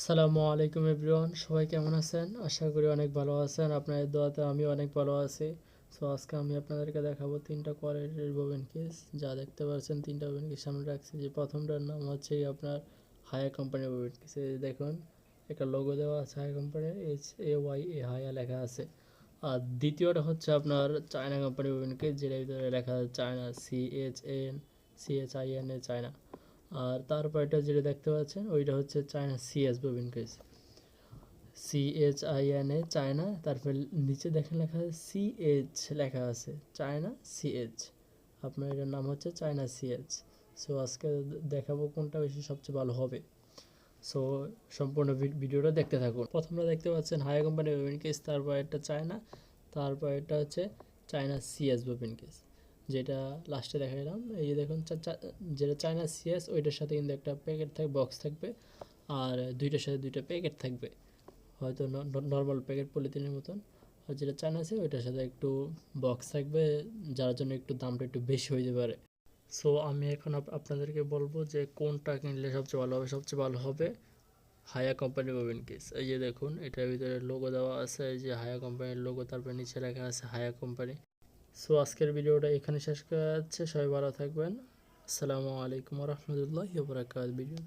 আসসালামু আলাইকুম এভরিওয়ান, সবাই কেমন আছেন? আশা করি অনেক ভালো আছেন। আপনাদের দোয়াতে আমি অনেক ভালো আছি। সো আজকে আমি আপনাদেরকে দেখাবো তিনটা কোয়ালিটির বোবেন কেস। যা দেখতে পাচ্ছেন, তিনটা বোবেন কেস সামনে রাখছি। যে প্রথমটার নাম হচ্ছে আপনার হায়া কোম্পানির বোবেন কেস। দেখুন, একটা লোগো দেওয়া আছে হায়া কোম্পানির এইচ এ ওয়াই এ হায়া লেখা আছে। আর দ্বিতীয়টা হচ্ছে আপনার চায়না কোম্পানির বোবেন কেস, যেটার ভিতরে লেখা আছে China C H N C H I N A China. আর তারপর এটা যেটা দেখতে পাচ্ছেন, ওইটা হচ্ছে China CS bobbin case. C H I N A China, তারপর নিচে দেখেন লেখা আছে সি এইচ লেখা আছে চায়না সি এইচ আপনার এটার নাম হচ্ছে চায়না সি এইচ সো আজকে দেখাবো কোনটা বেশি সবচেয়ে ভালো হবে। সো সম্পূর্ণ ভিডিওটা দেখতে থাকুন। প্রথমটা দেখতে পাচ্ছেন হায়া কোম্পানির ববিন কেস, তারপর এটা চায়না, তারপর এটা হচ্ছে চায়না সিএস ববিন কেস। যেটা লাস্টে দেখাইলাম, এই যে দেখুন যেটা চায়না সিএস ওইটার সাথে কিন্তু একটা প্যাকেট থাকবে বক্স থাকবে, আর দুইটার সাথে দুইটা প্যাকেট থাকবে। হয়তো নর্মাল প্যাকেট পলিথিনের মতন। আর যেটা চায়না আছে ওইটার সাথে একটু বক্স থাকবে, যার জন্য একটু দামটা একটু বেশি যেতে পারে। সো আমি এখন আপ- আপনাদেরকে বলব যে কোনটা কিনলে সবচেয়ে ভালো হবে, সবচেয়ে ভালো হবে হায়া কোম্পানির মোবিন কেস এই যে দেখুন, এটার ভিতরে লোগো দেওয়া আছে, এই যে হায়া কোম্পানির লোগো তারপর নিচে লেখা আছে হায়া কোম্পানি সো আজকের ভিডিওটা এখানে শেষ করা যাচ্ছে। সবাই ভালো থাকবেন। আসসালামু আলাইকুম রহমতুল্লাহ বরাকাত ভিডিও